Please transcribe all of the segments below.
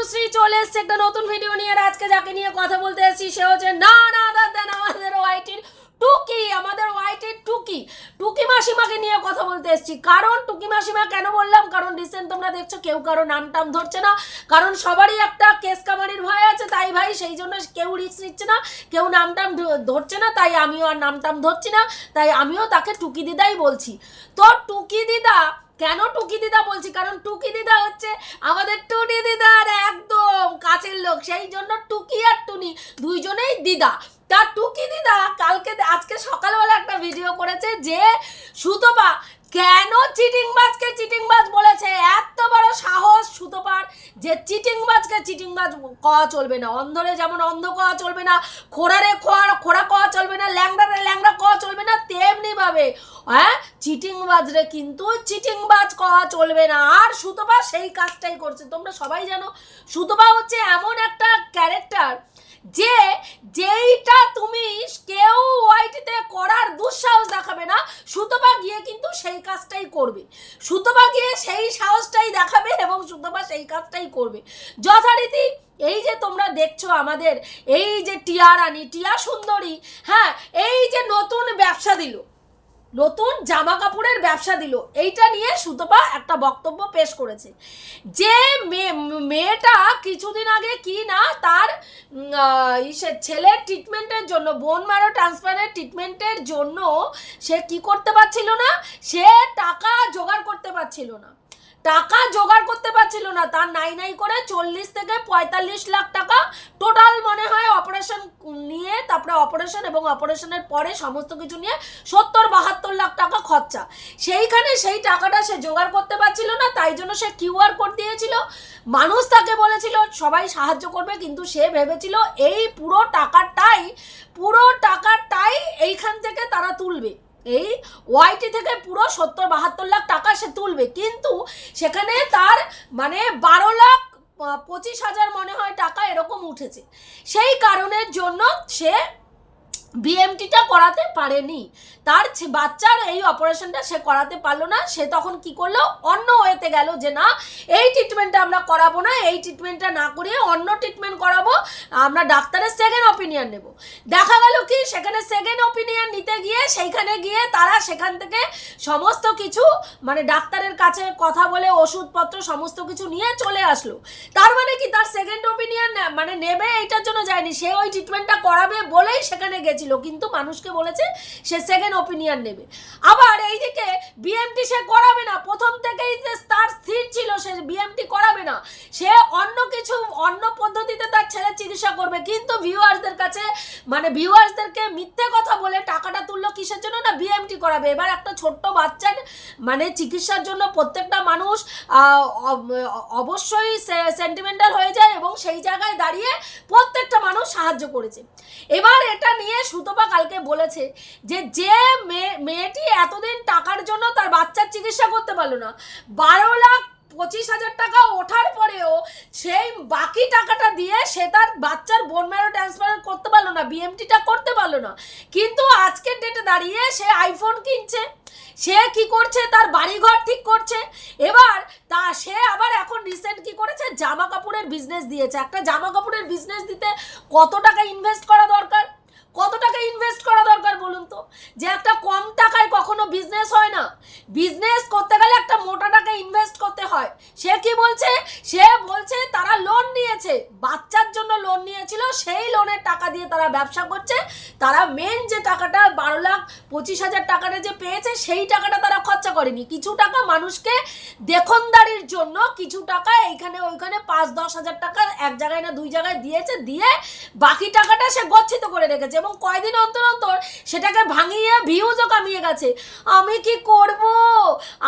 তনুশ্রী চলে এসছে একটা নতুন ভিডিও নিয়ে আজকে যাকে নিয়ে কথা বলতে এসেছি, সে হচ্ছে না না দাদা আমাদের ওয়াইটির টুকি, আমাদের ওয়াইটির টুকি। টুকি মাসিমাকে নিয়ে কথা বলতে এসেছি। কারণ টুকি মাসিমা কেন বললাম? কারণ রিসেন্ট তোমরা দেখছ, কেউ কারও নাম টাম ধরছে না। কারণ সবারই একটা কেস কামারির ভয় আছে, তাই ভাই সেই জন্য কেউ রিস্ক নিচ্ছে না, কেউ নাম টাম ধরছে না, তাই আমিও আর নাম টাম ধরছি না, তাই আমিও তাকে টুকি দিদাই বলছি। তো টুকি দিদা কেন টুকি দিদা বলছি? কারণ টুকি দিদা হচ্ছে আমাদের টুনি দিদার একদম কাছের লোক। সেই জন্য টুকি আর টুনি দুইজনেই দিদা। তা টুকি দিদা কালকে, আজকে সকালবেলা একটা ভিডিও করেছে যে সুতপা কেন চিটিংবাজকে চিটিংবাজ বলেছে? এত বড় সাহস, সুতপার, যে চিটিংবাজকে চিটিংবাজ কওয়া চলবে না। অন্ধরে যেমন অন্ধ কওয়া চলবে না খোড়ারে খোয়া খোড়া কওয়া চলবে না, ল্যাংড়ারে ল্যাংড়া কওয়া চলবে না তেমনি ভাবে হ্যাঁ? চিটিংবাজরে কিন্তু চিটিংবাজ কওয়া চলবে না। আর সুতপা সেই কাজটাই করছে। তোমরা সবাই জানো, সুতপা হচ্ছে এমন একটা ক্যারেক্টার যে, যেইটা তুমি কেউ ওয়াইটিতে করার দুঃসাহস দেখাবে না, সুতপা গিয়ে কিন্তু সেই কাজটাই করবে। সুতপা গিয়ে সেই সাহসটাই দেখাবে এবং সুতপা সেই কাজটাই করবে। যথারীতি এই যে তোমরা দেখছ আমাদের, এই যে টিয়া রানী টিয়া সুন্দরী হ্যাঁ এই যে নতুন ব্যবসা দিল নতুন জামা কাপড়ের ব্যবসা দিল। এইটা নিয়ে সুতপা একটা বক্তব্য পেশ করেছে। যে মেয়ে মেয়েটা কিছুদিন আগে কি না তার ছেলের ট্রিটমেন্টের জন্য বোন ম্যারো ট্রান্সফারের ট্রিটমেন্টের জন্য সে কি করতে পারছিল না? সে টাকা জোগাড় করতে পারছিল না। টাকা জোগাড় করতে পারছিল না। তার নাই নাই করে চল্লিশ থেকে পঁয়তাল্লিশ লাখ টাকা টোটাল মনে হয় অপারেশন নিয়ে, তারপরে অপারেশন এবং অপারেশনের পরে সমস্ত কিছু নিয়ে সত্তর বাহাত্তর লাখ টাকা খরচা। সেইখানে সেই টাকাটা সে জোগাড় করতে পারছিল না, তাই জন্য সে কিউআর কোড দিয়েছিল। মানুষ তাকে বলেছিল, সবাই সাহায্য করবে। কিন্তু সে ভেবেছিল, এই পুরো টাকাটাই পুরো টাকাটাই এইখান থেকে তারা তুলবে। এই ওয়াইটি থেকে পুরো সত্তর, বাহাত্তর লাখ টাকা সে তুলবে। কিন্তু সেখানে তার মানে বারো লাখ পঁচিশ হাজার মনে হয় টাকা এরকম উঠেছে। সেই কারণের জন্য সে বিএমটিটা করাতে পারেনি। তার বাচ্চার এই অপারেশনটা সে করাতে পারল না। সে তখন কি করল? অন্য ওয়েতে গেল যে, না, এই ট্রিটমেন্টটা আমরা করাবো না, এই ট্রিটমেন্টটা না করিয়ে অন্য ট্রিটমেন্ট করাবো। আমরা ডাক্তারের সেকেন্ড অপিনিয়ন নেব। দেখা গেল কি, সেখানে সেকেন্ড অপিনিয়ন নিতে গিয়ে, সেইখানে গিয়ে তারা সেখান থেকে সমস্ত কিছু মানে ডাক্তারের কাছে কথা বলে ওষুধপত্র সমস্ত কিছু নিয়ে চলে আসলো। তার মানে কি, তার সেকেন্ড অপিনিয়ন মানে নেবে এইটার জন্য যায়নি। সে ওই ট্রিটমেন্টটা করাবে বলেই সেখানে গেছিল, কিন্তু মানুষকে বলেছে সে সেকেন্ড অপিনিয়ন নেবে। আবার এইদিকে বিএমটি সে করাবে না। প্রথম থেকেই যে তার স্থির ছিল, সে বিএমটি করাবে না। সে অন্য কিছু, অন্য পদ্ধতিতে তার ছেলে চিকিৎসা করবে। কিন্তু ভিউয়ার্সদের কাছে মানে ভিউয়ার্সদেরকে মিথ্যে কথা কিসের জন্য না বিএমটি করাবে। এবার একটা ছোট্ট বাচ্চার মানে চিকিৎসার জন্য প্রত্যেকটা মানুষ অবশ্যই সেন্টিমেন্টাল হয়ে যায় এবং সেই জায়গায় দাঁড়িয়ে প্রত্যেকটা মানুষ সাহায্য করেছে। এবার এটা নিয়ে সুতপা কালকে বলেছে যে যে মেয়ে মেয়েটি এতদিন টাকার জন্য তার বাচ্চার চিকিৎসা করতে পারল না। বারো লাখ পঁচিশ হাজার টাকা ওঠার পরেও সেই বাকি টাকাটা দিয়ে সে তার বাচ্চার বোন ম্যারো ট্রান্সফার করতে পারল না বিএমটিটা করতে পারল না। কিন্তু আজকের ডেটে দাঁড়িয়ে সে আইফোন কিনছে। সে কি করছে? তার বাড়িঘর ঠিক করছে। এবার তা সে আবার এখন রিসেন্ট কি করেছে? জামা কাপড়ের বিজনেস দিয়েছে। একটা জামা কাপড়ের বিজনেস দিতে কত টাকা ইনভেস্ট করা দরকার? কত টাকা ইনভেস্ট করা দরকার বলুন তো? যে একটা কম টাকায় কখনো বিজনেস হয় না। বিজনেস করতে গেলে একটা মোটা টাকা ইনভেস্ট করতে হয়। সে কি বলছে? সে বলছে তারা লোন নিয়েছে। বাচ্চার জন্য লোন নিয়েছিল, সেই লোনের টাকা দিয়ে তারা ব্যবসা করছে। তারা মেন যে টাকাটা বারো লাখ পঁচিশ হাজার টাকাটা যে পেয়েছে, সেই টাকাটা তারা খরচা করেনি। কিছু টাকা মানুষকে দেখনদারির জন্য কিছু টাকা এইখানে ওইখানে পাঁচ দশ হাজার টাকা এক জায়গায় না দুই জায়গায় দিয়েছে, দিয়ে বাকি টাকাটা সে গচ্ছিত করে রেখেছে। এবং কয়দিন অন্তর অন্তর সেটাকে ভাঙিয়ে ভিউজও কামিয়ে গেছে। আমি কি করব?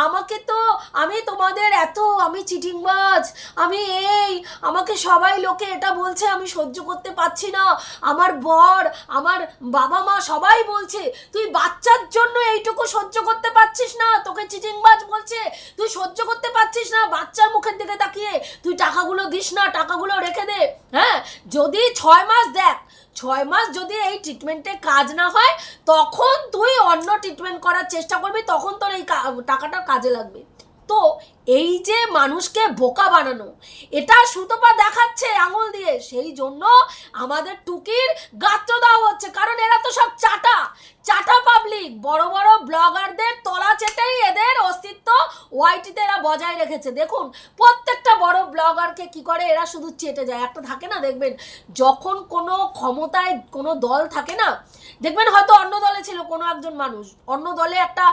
আমাকে তো, আমি তোমাদের এত, আমি চিটিংবাজ, আমি এই, আমাকে সবাই লোকে এটা বলছে, আমি সহ্য করতে পারছি না। আমার বর, আমার বাবা মা সবাই বলছে, তুই বাচ্চার জন্য এইটুকু সহ্য করতে পারছিস না, তোকে চিটিংবাজ বলছে, তুই সহ্য করতে পারছিস না, বাচ্চার মুখের দিকে তাকিয়ে, তুই টাকাগুলো দিস না, টাকাগুলো রেখে দে। হ্যাঁ যদি ছয় মাস দেখ ছয় মাস যদি এই ট্রিটমেন্টে কাজ না হয়, তখন তুই অন্য ট্রিটমেন্ট করার চেষ্টা করবি, তখন তোর এই টাকাটা কাজে লাগবে। তো এই যে মানুষকে বোকা বানানো, এটা সুতপা দেখাচ্ছে আঙুল দিয়ে। সেই জন্য আমাদের টুকির গাত্র দেওয়া হচ্ছে, কারণ এরা তো সব চাটা। চাটা পাবলিক বড় বড় ব্লগারদের তলা চেটেই এদের অস্তিত্ব ওয়াইটিতে এরা বজায় রেখেছে। দেখুন, প্রত্যেকটা বড় ব্লগারকে কি করে এরা শুধু চেটে যায়? একটা থাকে না, দেখবেন, যখন কোনো ক্ষমতায় কোনো দল থাকে না দেখবেন হয়তো অন্য দলে ছিল কোনো একজন মানুষ, অন্য দলে একটা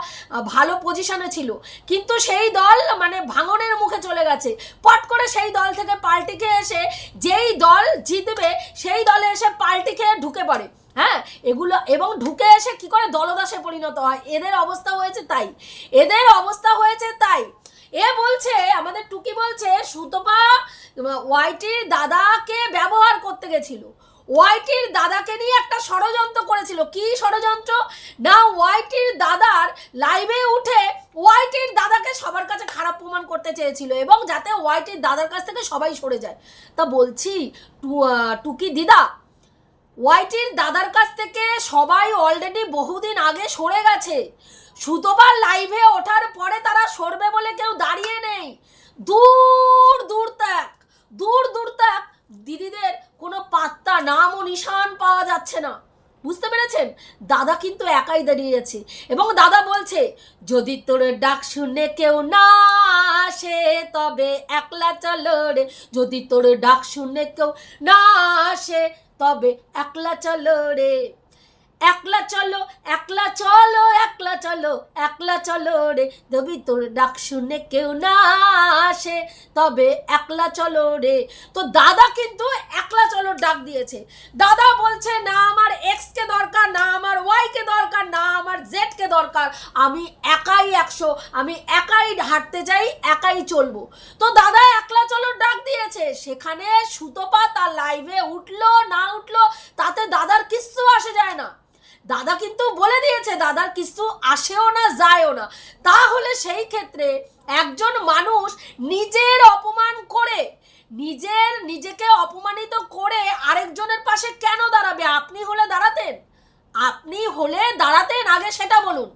ভালো পজিশনে ছিল। কিন্তু সেই দল মানে ভাঙনের মুখে চলে গেছে। পট করে সেই দল থেকে পাল্টি খেয়ে এসে যেই দল জিতবে, সেই দলে এসে পাল্টি খেয়ে ঢুকে পড়ে। হ্যাঁ এগুলো, এবং ঢুকে এসে কি করে দলদাসে পরিণত হয়? এদের অবস্থা হয়েছে তাই। এদের অবস্থা হয়েছে তাই। এ বলছে, আমাদের টুকি বলছে, সুতপা ওয়াইটির দাদাকে ব্যবহার করতে গেছিল। ওয়াইটির দাদাকে নিয়ে একটা ষড়যন্ত্র করেছিল। কি ষড়যন্ত্র? না, ওয়াইটির দাদার লাইভে উঠে ওয়াইটির দাদাকে সবার কাছে খারাপ প্রমাণ করতে চেয়েছিল এবং যাতে ওয়াইটির দাদার কাছ থেকে সবাই সরে যায়। তা বলছি টুকি দিদা, ওয়াইটির দাদার কাছ থেকে সবাই অলরেডি বহুদিন আগে সরে গেছে। সুতোবার লাইভে ওঠার পরে তারা সরবে বলে কেউ দাঁড়িয়ে নেই। দূর দূর তাক দূর দূর তাক দিদিদের কোনো পাত্তা নাম ও নিশান পাওয়া যাচ্ছে না। বুঝতে পেরেছেন? দাদা কিন্তু একাই দাঁড়িয়ে আছে এবং দাদা বলছে, যদি তোর ডাক শুনে কেউ না আসে, তবে একলা চলো রে। যদি তোর ডাক শুনে কেউ না আসে, তবে একলা চলো রে। একলা চলো একলা চলো একলা চলো একলা চলো রে। দেবী তোর ডাক শুনে কেউ না আসে, তবে একলা চলো রে। তো দাদা কিন্তু একলা চলো ডাক দিয়েছে। দাদা বলছে, না আমার এক্সকে দরকার, না আমার ওয়াইকে দরকার, না আমার জেডকে দরকার। আমি একাই একশো, আমি একাই হাঁটতে চাই একাই চলবো। তো দাদা একলা চলো ডাক দিয়েছে। সেখানে সুতপা তার লাইভে উঠল, না উঠল, তাতে দাদার কিচ্ছু আসে যায় না। দাদা কিন্তু বলে দিয়েছে, দাদার কিছু আসেও না, যায়ও না। তাহলে সেই ক্ষেত্রে একজন মানুষ নিজের অপমান করে, নিজের নিজেকে অপমানিত করে আরেকজনের পাশে কেন দাঁড়াবে? আপনি হলে দাঁড়াতেন। আপনি হলে দাঁড়াতেন, আগে সেটা বলুন।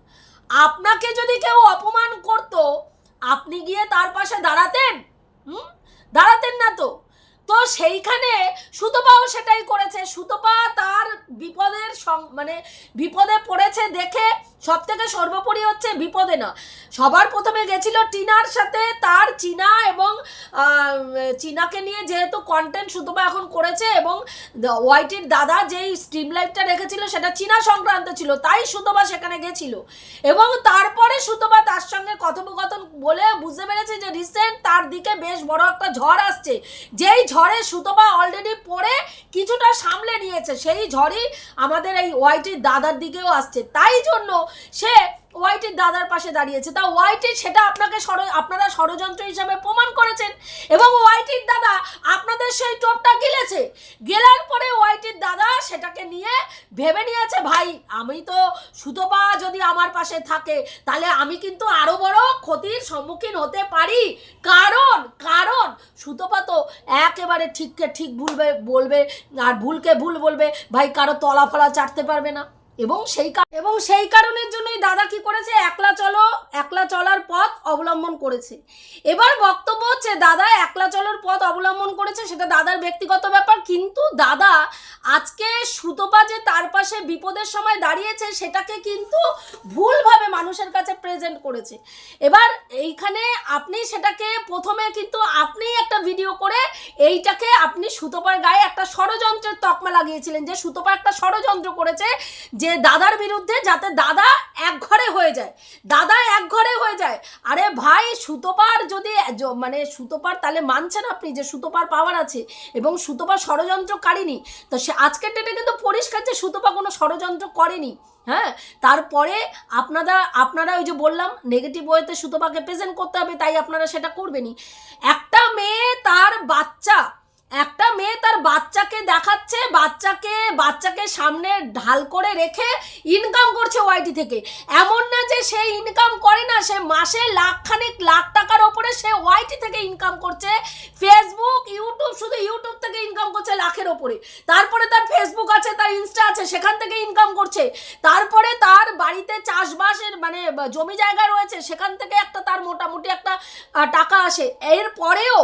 আপনাকে যদি কেউ অপমান করতো, আপনি গিয়ে তার পাশে দাঁড়াতেন? হুম? দাঁড়াতেন না তো। তো সেইখানে সুতপাও সেটাই করেছে। সুতপা তার বিপদের মানে বিপদে পড়েছে দেখে সব থেকে সর্বোপরি হচ্ছে বিপদে না। সবার প্রথমে গেছিল টিনার সাথে, তার চীনা এবং চীনাকে নিয়ে যেহেতু কন্টেন্ট সুতপা এখন করেছে এবং ওয়াইটির দাদা যেই স্ট্রিম লাইটটা রেখেছিল সেটা চীনা সংক্রান্ত ছিল, তাই সুতপা সেখানে গেছিল। এবং তারপরে সুতপা তার সঙ্গে কথোপকথন বলে বুঝতে পেরেছে যে রিসেন্ট তার দিকে বেশ বড় একটা ঝড় আসছে। যেই ঝড়ে সুতপা অলরেডি পড়ে কিছুটা সামলে নিয়েছে। সেই ঝড়ই আমাদের এই ওয়াইটির দাদার দিকেও আসছে। তাই জন্য সে ওয়াইটির দাদার পাশে দাঁড়িয়েছে। তা ওয়াইটি সেটা আপনাকে আপনারা ষড়যন্ত্র হিসাবে প্রমাণ করেছেন এবং ওয়াইটির দাদা আপনাদের সেই টোপটা গিলেছে। গেলার পরে ওয়াইটির দাদা সেটাকে নিয়ে ভেবে নিয়েছে, ভাই, আমি তো সুতপা যদি আমার পাশে থাকে, তাহলে আমি কিন্তু আরও বড় ক্ষতির সম্মুখীন হতে পারি। কারণ কারণ, সুতপা তো একেবারে ঠিককে ঠিক ভুলবে, বলবে আর ভুলকে ভুল বলবে। ভাই, কারও তলা ফলা চাটতে পারবে না। এবং সেই এবং সেই কারণের জন্যই দাদা কি করেছে? একলা চলো, একলা চলার পথ অবলম্বন করেছে। এবার বক্তব্য হচ্ছে, দাদা একলা চলার পথ অবলম্বন করেছে, সেটা দাদার ব্যক্তিগত ব্যাপার। কিন্তু দাদা আজকে সুতপা যে তার পাশে বিপদের সময় দাঁড়িয়েছে, সেটাকে কিন্তু ভুলভাবে মানুষের কাছে প্রেজেন্ট করেছে। এবার এইখানে আপনি সেটাকে প্রথমে কিন্তু আপনি একটা ভিডিও করে এইটাকে আপনি সুতপার গায়ে একটা ষড়যন্ত্রের তকমা লাগিয়েছিলেন। যে সুতপা একটা ষড়যন্ত্র করেছে যে দাদার বিরুদ্ধে যাতে দাদা এক ঘরে হয়ে যায়, দাদা এক ঘরে হয়ে যায়, আরে ভাই সুতোপার যদি মানে সুতোপার তাহলে মানছেন আপনি যে সুতোপার পাওয়ার আছে এবং সুতপা ষড়যন্ত্রকারিনী তো সে আজকের ডেটে কিন্তু পরিষ্কার যে সুতোপা কোনো ষড়যন্ত্র করেনি হ্যাঁ? তারপরে আপনারা আপনারা ওই যে বললাম নেগেটিভ ওয়েতে সুতোপাকে প্রেজেন্ট করতে হবে, তাই আপনারা সেটা করবেনই। একটা মেয়ে তার বাচ্চা একটা মেয়ে তার বাচ্চাকে দেখাচ্ছে, বাচ্চাকে বাচ্চাকে সামনে ঢাল করে রেখে ইনকাম করছে ওয়াইটি থেকে। এমন না যে সে ইনকাম করে না, সে মাসে লাখখানেক লাখ টাকার ওপরে সে ওয়াইটি থেকে ইনকাম করছে। ফেসবুক ইউটিউব শুধু ইউটিউব থেকে ইনকাম করছে লাখের ওপরে। তারপরে তার ফেসবুক আছে, তার ইনস্টা আছে, সেখান থেকে ইনকাম করছে। তারপরে তার বাড়িতে চাষবাসের মানে জমি জায়গা রয়েছে, সেখান থেকে একটা তার মোটামুটি একটা টাকা আসে। এর পরেও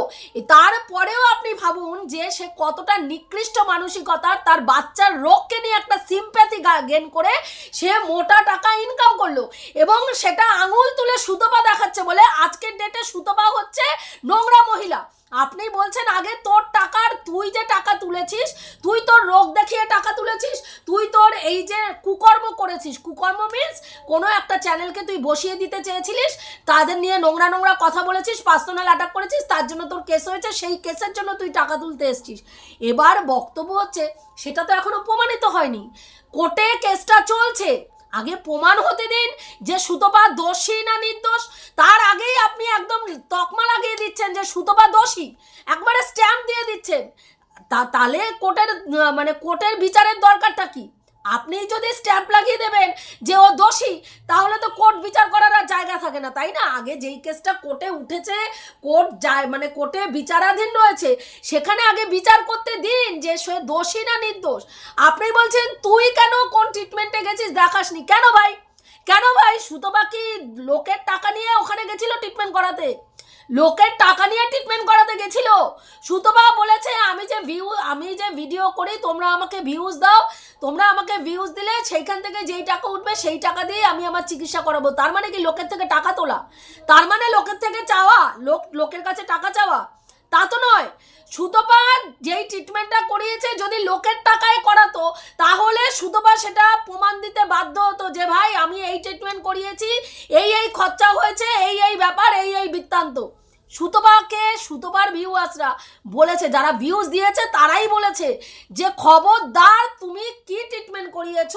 তারপরেও আপনি ভাবুন যে সে কতটা নিকৃষ্ট মানসিকতা তার বাচ্চার রোগকে নিয়ে একটা সিম্প্যাথি গেন করে সে মোটা টাকা ইনকাম করল এবং সেটা আঙুল তুলে সুতপা দেখাচ্ছে বলে আজকের ডেটে সুতপা হচ্ছে নোংরা মহিলা। আপনি বলছেন আগে তোর টাকার তুই যে টাকা তুলেছিস, তুই তোর রোগ দেখিয়ে টাকা তুলেছিস, তুই তোর এই যে কুকর্ম করেছিস। কুকর্ম মিন্স কোনো একটা চ্যানেলকে তুই বসিয়ে দিতে চেয়েছিলিস, তাদের নিয়ে নোংরা নোংরা কথা বলেছিস পার্সোনাল অ্যাটাক করেছিস, তার জন্য তোর কেস হয়েছে, সেই কেসের জন্য তুই টাকা তুলতে এসছিস। এবার বক্তব্য হচ্ছে, সেটা তো এখনও প্রমাণিত হয়নি। কোর্টে কেসটা চলছে। আগে প্রমাণ হতে দিন যে সুতপা দোষী না নির্দোষ। তার আগেই আপনি একদম তকমা লাগিয়ে দিচ্ছেন যে সুতপা দোষী। একবারে স্ট্যাম্প দিয়ে দিচ্ছেন। তা, তাহলে কোর্টের মানে কোর্টের বিচারের দরকারটা কি? আপনি যদি স্ট্যাম্প লাগিয়ে দেবেন যে ও দোষী, তাহলে তো কোর্ট বিচার করার আর জায়গা থাকে না, তাই না? আগে যেই কেসটা কোর্টে উঠেছে কোর্ট যায় মানে কোর্টে বিচারাধীন রয়েছে, সেখানে আগে বিচার করতে দিন যে সে দোষী না নির্দোষ। আপনি বলছেন, তুই কেন কোন ট্রিটমেন্টে গেছিস? দেখাসনি। কেন ভাই? কেন ভাই? সুতপা কি লোকের টাকা নিয়ে ওখানে গেছিল ট্রিটমেন্ট করাতে? লোকের টাকা নিয়ে ট্রিটমেন্ট করাতে গেছিল। সুতপা বলেছে, আমি যে ভিউ আমি যে ভিডিও করি, তোমরা আমাকে ভিউজ দাও। তোমরা আমাকে ভিউজ দিলে সেইখান থেকে যেই টাকা উঠবে, সেই টাকা দিয়ে আমি আমার চিকিৎসা করাবো। তার মানে কি লোকের থেকে টাকা তোলা? তার মানে লোকের থেকে চাওয়া? লোক, লোকের কাছে টাকা চাওয়া? তা তো নয়। সুতপা যেই ট্রিটমেন্টটা করিয়েছে, যদি লোকের টাকায় করাতো, তাহলে সুতপা সেটা প্রমাণ দিতে বাধ্য হতো যে, ভাই, আমি এই ট্রিটমেন্ট করিয়েছি, এই এই খরচা হয়েছে, এই এই ব্যাপার, এই এই বৃত্তান্ত। সুতপাকে সুতপার ভিউয়ার্সরা বলেছে, যারা ভিউজ দিয়েছে তারাই বলেছে যে খবরদার তুমি কি ট্রিটমেন্ট করিয়েছ,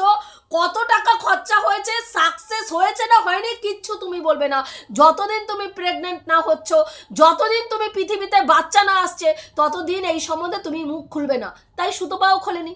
কত টাকা খরচা হয়েছে সাকসেস হয়েছে না হয়নি, কিচ্ছু তুমি বলবে না। যতদিন তুমি প্রেগনেন্ট না হচ্ছ, যতদিন তুমি পৃথিবীতে বাচ্চা না আসছে, ততদিন এই সম্বন্ধে তুমি মুখ খুলবে না। তাই সুতপাও খোলেনি।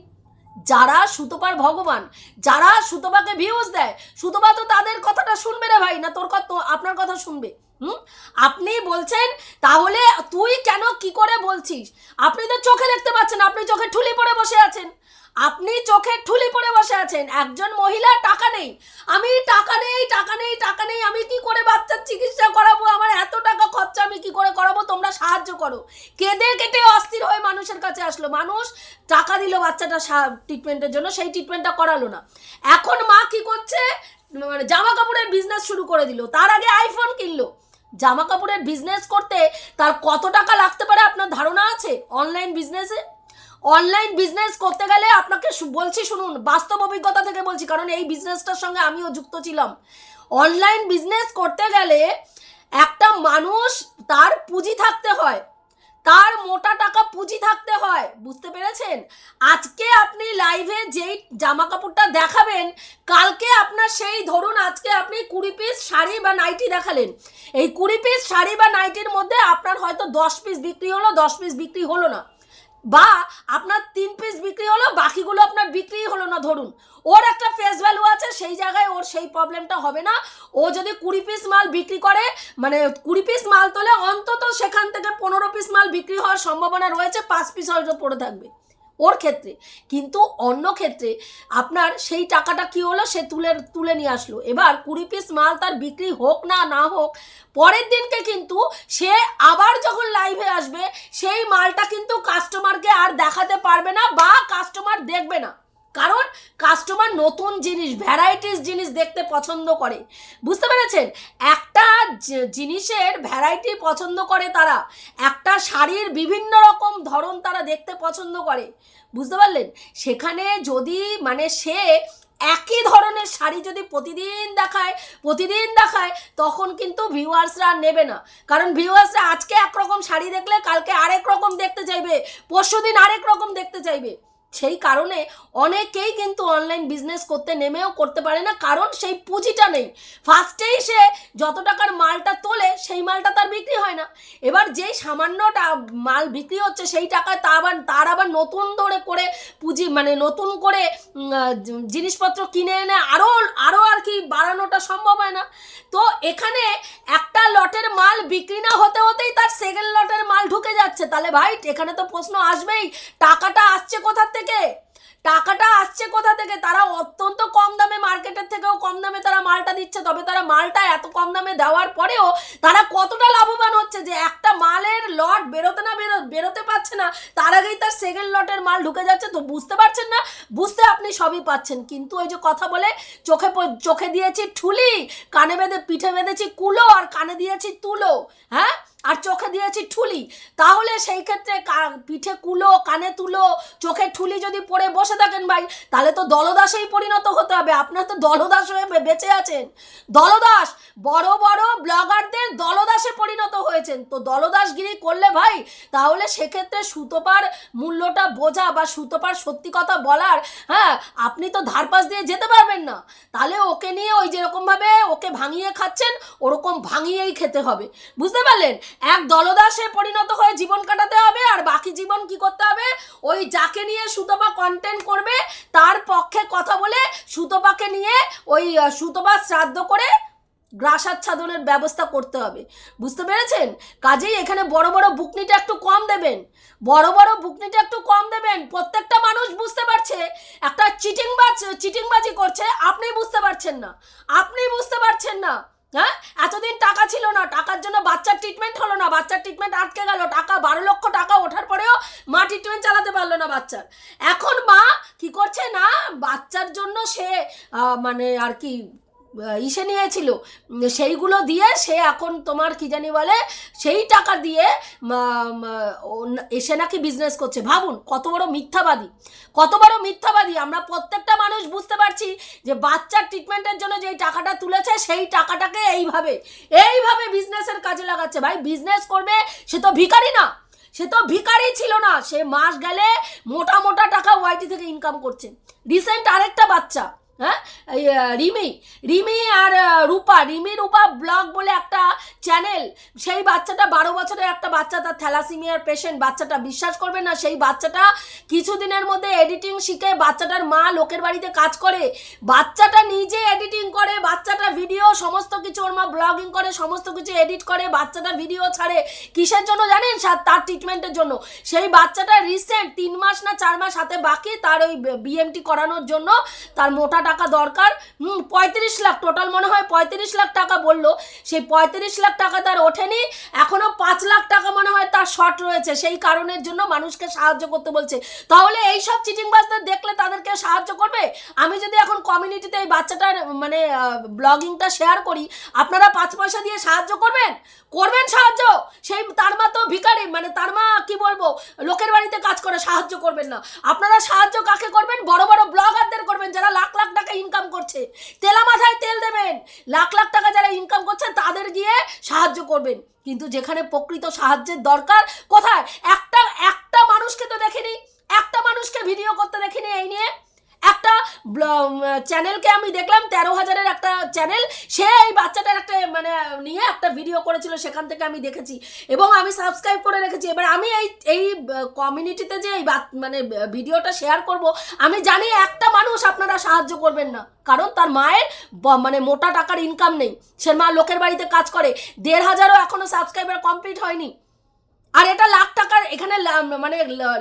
যারা সুতপার ভগবান, যারা সুতপাকে ভিউজ দেয়, সুতপা তো তাদের কথাটা শুনবে রে ভাই, না তোর কথা আপনার কথা শুনবে। হুম? আপনি বলছেন, তাহলে তুই কেন কি করে বলছিস? আপনি তো চোখে দেখতে পাচ্ছেন, আপনি চোখে ঠুলি পড়ে বসে আছেন। আপনি চোখে ঠুলি পড়ে বসে আছেন, একজন মহিলা টাকা নেই। আমি টাকা নেই টাকা নেই টাকা নেই, আমি কি করে বাচ্চার চিকিৎসা করাবো? আমার এত টাকা খরচা, আমি কি করে করাবো? তোমরা সাহায্য করো। কেঁদে কেটে অস্থির হয়ে মানুষের কাছে আসলো। মানুষ টাকা দিল বাচ্চাটা ট্রিটমেন্টের জন্য, সেই ট্রিটমেন্টটা করালো না। এখন মা কি করছে? মানে জামা কাপড়ের বিজনেস শুরু করে দিল। তার আগে আইফোন কিনলো। জামা কাপড়ের বিজনেস করতে তার কত টাকা লাগতে পারে আপনার ধারণা আছে? অনলাইন বিজনেসে অনলাইন বিজনেস করতে গেলে আপনাকে বলছি শুনুন, বাস্তব অভিজ্ঞতা থেকে বলছি, কারণ এই বিজনেসটার সঙ্গে আমিও যুক্ত ছিলাম। অনলাইন বিজনেস করতে গেলে একটা মানুষ তার পুঁজি থাকতে হয়। তার মোটা টাকা পুঁজি থাকতে হয়? বুঝতে পেরেছেন? আজকে আপনি লাইভে যেই জামা কাপড়টা দেখাবেন, কালকে আপনার সেই ধরুন আজকে আপনি কুড়ি পিস শাড়ি বা নাইটি দেখালেন। এই কুড়ি পিস শাড়ি বা নাইটির মধ্যে আপনার হয়তো দশ পিস বিক্রি হলো, দশ পিস বিক্রি হলো না। বা আপনার তিন পিস বিক্রি হলো, বাকিগুলো আপনার বিক্রি হলো না, ধরুন। ওর একটা ফেস ভ্যালু আছে, সেই জায়গায় ওর সেই প্রবলেমটা হবে না। ও যদি কুড়ি পিস মাল বিক্রি করে মানে কুড়ি পিস মাল তোলে, অন্তত সেখান থেকে পনেরো পিস মাল বিক্রি হওয়ার সম্ভাবনা রয়েছে, পাঁচ পিস হয়তো পড়ে থাকবে। ওর ক্ষেত্রে। কিন্তু অন্য ক্ষেত্রে আপনার সেই টাকাটা কি হলো? সে তুলে তুলে নিয়ে আসলো। এবার কুড়ি পিস মাল তার বিক্রি হোক না না হোক, পরের দিনকে কিন্তু সে আবার যখন লাইভে আসবে, সেই মালটা কিন্তু কাস্টমারকে আর দেখাতে পারবে না বা কাস্টমার দেখবে না। কারণ কাস্টমার নতুন জিনিস ভ্যারাইটিস জিনিস দেখতে পছন্দ করে। বুঝতে পেরেছেন? একটা জিনিসের ভ্যারাইটি পছন্দ করে তারা। একটা শাড়ির বিভিন্ন রকম ধরন তারা দেখতে পছন্দ করে। বুঝতে পারলেন? সেখানে যদি মানে সে একই ধরনের শাড়ি যদি প্রতিদিন দেখায় প্রতিদিন দেখায়, তখন কিন্তু ভিউয়ার্সরা আর নেবে না। কারণ ভিউয়ার্সরা আজকে একরকম শাড়ি দেখলে, কালকে আরেক রকম দেখতে চাইবে পরশু দিন আরেক রকম দেখতে চাইবে। সেই কারণে অনেকেই কিন্তু অনলাইন বিজনেস করতে নেমেও করতে পারে না, কারণ সেই পুঁজিটা নেই। ফার্স্টেই সে যত টাকার মালটা তোলে, সেই মালটা তার বিক্রি হয় না। এবার যেই সামান্যটা মাল বিক্রি হচ্ছে, সেই টাকায় তার আবার তার আবার নতুন ধরে করে পুঁজি মানে নতুন করে জিনিসপত্র কিনে এনে আরও আরও আর কি বাড়ানোটা সম্ভব হয় না। তো এখানে একটা লটের মাল বিক্রি না হতে হতেই তার সেকেন্ড লটের মাল ঢুকে যাচ্ছে। তাহলে ভাই, এখানে তো প্রশ্ন আসবেই, টাকাটা আসছে কোথা থেকে? টাকাটা আসছে কোথা থেকে? তারা অত্যন্ত কম দামে মার্কেটের থেকেও কম দামে তারা মালটা দিচ্ছে তবে তারা মালটা এত কম দামে দেওয়ার পরেও তারা কতটা লাভবান হচ্ছে যে একটা মালের লট বেরোতে না বেরো বেরোতে পারছে না। তার আগেই তার সেকেন্ড লটের মাল ঢুকে যাচ্ছে। তো বুঝতে পারছেন না? বুঝতে আপনি সবই পাচ্ছেন। কিন্তু ওই যে কথা বলে চোখে চোখে দিয়েছি ঠুলি, কানে বেঁধে পিঠে বেঁধেছি কুলো, আর কানে দিয়েছি তুলো। হ্যাঁ? আর চোখে দিয়েছি ঠুলি। তাহলে সেই ক্ষেত্রে পিঠে কুলো, কানে তুলো, চোখে ঠুলি যদি পরে বসে থাকেন ভাই, তাহলে তো দলদাসেই পরিণত হতে হবে। আপনার তো দলদাস হয়ে বেঁচে আছেন। দলদাস, বড় বড় ব্লগারদের দলদাসে পরিণত হয়েছেন। তো দলদাসগিরি করলে ভাই, তাহলে সেক্ষেত্রে সুতোপার মূল্যটা বোঝা বা সুতোপার সত্যি কথা বলার হ্যাঁ আপনি তো ধারপাস দিয়ে যেতে পারবেন না। তাহলে ওকে নিয়ে ওই যেরকমভাবে ওকে ভাঙিয়ে খাচ্ছেন, ওরকম ভাঙিয়েই খেতে হবে। বুঝতে পারলেন? এক দলদাসে পরিণত হয়ে জীবন কাটাতে হবে, আর বাকি জীবন কি করতে হবে? ওই যাকে নিয়ে সুতপা কন্টেন্ট করবে, তার পক্ষে কথা বলে সুতপাকে নিয়ে ওই সুতপা শ্রাদ্ধ করে গ্রাসাচ্ছাদনের ব্যবস্থা করতে হবে। বুঝতে পেরেছেন? কাজেই এখানে বড় বড় বুকনিটা একটু কম দেবেন। বড় বড় বুকনিটা একটু কম দেবেন। প্রত্যেকটা মানুষ বুঝতে পারছে, একটা চিটিংবাজ, চিটিংবাজি করছে, আপনি বুঝতে পারছেন না। আপনি বুঝতে পারছেন না। হ্যাঁ? এতদিন টাকা ছিল না, টাকার জন্য বাচ্চার ট্রিটমেন্ট হলো না, বাচ্চার ট্রিটমেন্ট আটকে গেল, টাকা বারো লক্ষ টাকা ওঠার পরেও মা ট্রিটমেন্ট চালাতে পারল না বাচ্চার। এখন মা কি করছে না, বাচ্চার জন্য সে মানে আর কি ইসে নিয়েছিল। সেইগুলো দিয়ে সে এখন তোমার কি জানি বলে, সেই টাকা দিয়ে এসে নাকি বিজনেস করছে। ভাবুন, কত বড় মিথ্যাবাদী। কত বড় মিথ্যাবাদী। আমরা প্রত্যেকটা মানুষ বুঝতে পারছি যে বাচ্চার ট্রিটমেন্টের জন্য যেই টাকাটা তুলেছে, সেই টাকাটাকে এইভাবে এইভাবে বিজনেসের কাজে লাগাচ্ছে। ভাই বিজনেস করবে, সে তো ভিখারি না। সে তো ভিখারি ছিল না। সে মাস গেলে মোটা মোটা টাকা ওয়াইটি থেকে ইনকাম করছে। রিসেন্ট আরেকটা বাচ্চা। হ্যাঁ? রিমি রিমি আর রূপা, রিমি, রূপা ব্লগ বলে একটা চ্যানেল। সেই বাচ্চাটা বারো বছরের একটা বাচ্চা, তার থ্যালাসিমিয়ার পেশেন্ট। বাচ্চাটা বিশ্বাস করবে না, সেই বাচ্চাটা কিছুদিনের মধ্যে এডিটিং শিখে বাচ্চাটার মা লোকের বাড়িতে কাজ করে। বাচ্চাটা নিজে এডিটিং করে, বাচ্চাটা ভিডিও সমস্ত কিছু, ওর মা ব্লগিং করে, সমস্ত কিছু এডিট করে, বাচ্চাটা ভিডিও ছাড়ে। কিসের জন্য জানেন? তার ট্রিটমেন্টের জন্য। সেই বাচ্চাটা রিসেন্ট তিন মাস না চার মাস হাতে বাকি, তার ওই বিএমটি করানোর জন্য তার মোটা টাকা দরকার। পঁয়ত্রিশ লাখ টোটাল মনে হয় পঁয়ত্রিশ লাখ টাকা বলল। সেই পঁয়ত্রিশ লাখ টাকা তার ওঠেনি এখনও পাঁচ লাখ টাকা মনে হয় তার শর্ট রয়েছে। সেই কারণের জন্য মানুষকে সাহায্য করতে বলছে। তাহলে এই সব চিটিংবাজদের দেখলে তাদেরকে সাহায্য করবে? আমি যদি এখন কমিউনিটিতে এই বাচ্চাটার মানে ব্লগিংটা শেয়ার করি, আপনারা পাঁচ পয়সা দিয়ে সাহায্য করবেন? করবেন সাহায্য! সেই তার মা তো ভিখারি মানে তার মা কি বলব? লোকের বাড়িতে কাজ করে, সাহায্য করবেন না। আপনারা সাহায্য কাকে করবেন? বড় বড় ব্লগারদের করবেন, যারা লাখ লাখ টাকা ইনকাম করছে। তেলা মাথায় তেল দেবেন। লাখ লাখ টাকা যারা ইনকাম করছেন তাদের গিয়ে সাহায্য করবেন। কিন্তু যেখানে প্রকৃত সাহায্যের দরকার, কোথায়? একটা একটা মানুষকে তো দেখেনি। একটা মানুষকে ভিডিও করতে দেখেনি, এই নিয়ে একটা চ্যানেলকে আমি দেখলাম, তেরো হাজারের একটা চ্যানেল সে এই বাচ্চাটার একটা মানে নিয়ে একটা ভিডিও করেছিল, সেখান থেকে আমি দেখেছি। এবং আমি সাবস্ক্রাইব করে রেখেছি। এবার আমি এই এই কমিউনিটিতে যে এই মানে ভিডিওটা শেয়ার করব, আমি জানি একটা মানুষ আপনারা সাহায্য করবেন না। কারণ তার মায়ের মানে মোটা টাকার ইনকাম নেই। সে মা লোকের বাড়িতে কাজ করে। দেড় হাজারও এখনও সাবস্ক্রাইবার কমপ্লিট হয়নি। আর এটা লাখ টাকার এখানে মানে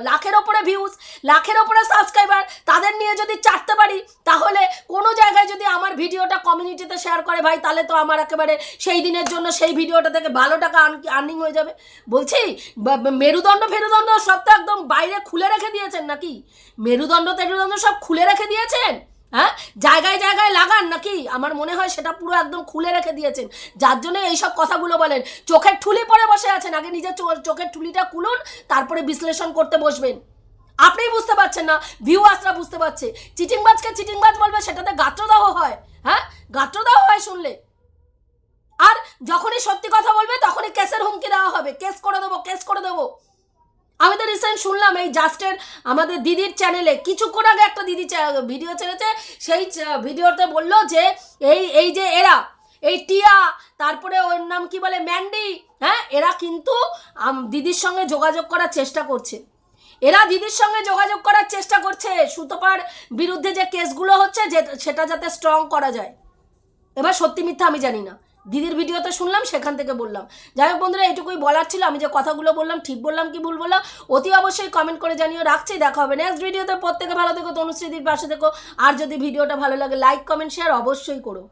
লাখের ওপরে ভিউজ লাখের ওপরে সাবস্ক্রাইবার তাদের নিয়ে যদি চাটতে পারি, তাহলে কোনো জায়গায় যদি আমার ভিডিওটা কমিউনিটিতে শেয়ার করে ভাই, তাহলে তো আমার একেবারে সেই দিনের জন্য সেই ভিডিওটা থেকে ভালো টাকা আর্নিং হয়ে যাবে। বলছি মেরুদণ্ড ফেরুদণ্ড সব তো একদম বাইরে খুলে রেখে দিয়েছেন নাকি? মেরুদণ্ড তেরুদণ্ড সব খুলে রেখে দিয়েছেন? হ্যাঁ? জায়গায় জায়গায় লাগান নাকি? আমার মনে হয় সেটা পুরো একদম খুলে রেখে দিয়েছেন। যার জন্য এইসব কথাগুলো বলেন। চোখের ঠুলি পরে বসে আছেন। আগে নিজের চোখের ঠুলিটা খুলুন, তারপরে বিশ্লেষণ করতে বসবেন। আপনিই বুঝতে পারছেন না ভিউ ভিউয়ার্সরা বুঝতে পারছে। চিটিংবাজকে চিটিংবাজ বলবে, সেটাতে গাত্রদাহ হয়। হ্যাঁ? গাত্রদাহ হয় শুনলে। আর যখনই সত্যি কথা বলবে, তখনই কেসের হুমকি দেওয়া হবে। কেস করে দেবো, কেস করে দেবো। আমি তো রিসেন্ট শুনলাম এই জাস্টের আমাদের দিদির চ্যানেলে কিছুক্ষণ আগে একটা দিদি ভিডিও ছেড়েছে, সেই ভিডিওতে বলল যে, এই এই যে এরা, এই টিয়া, তারপরে ওর নাম কি বলে ম্যান্ডি হ্যাঁ এরা কিন্তু দিদির সঙ্গে যোগাযোগ করার চেষ্টা করছে। এরা দিদির সঙ্গে যোগাযোগ করার চেষ্টা করছে, সুতপার বিরুদ্ধে যে কেসগুলো হচ্ছে, যে, সেটা যাতে স্ট্রং করা যায়। এবার সত্যি মিথ্যা আমি জানি না। দিদির ভিডিওতে শুনলাম, সেখান থেকে বললাম। যাই হোক বন্ধুরা এটুকুই বলার ছিল। আমি যে কথাগুলো বললাম, ঠিক বললাম কি ভুল বললাম, অতি অবশ্যই কমেন্ট করে জানিয়ে রাখছি, দেখা হবে নেক্সট ভিডিওতে প্রত্যেকে ভালো থেকো তনুশ্রীদির পাশে থেকো। আর যদি ভিডিওটা ভালো লাগে লাইক কমেন্ট শেয়ার অবশ্যই করো।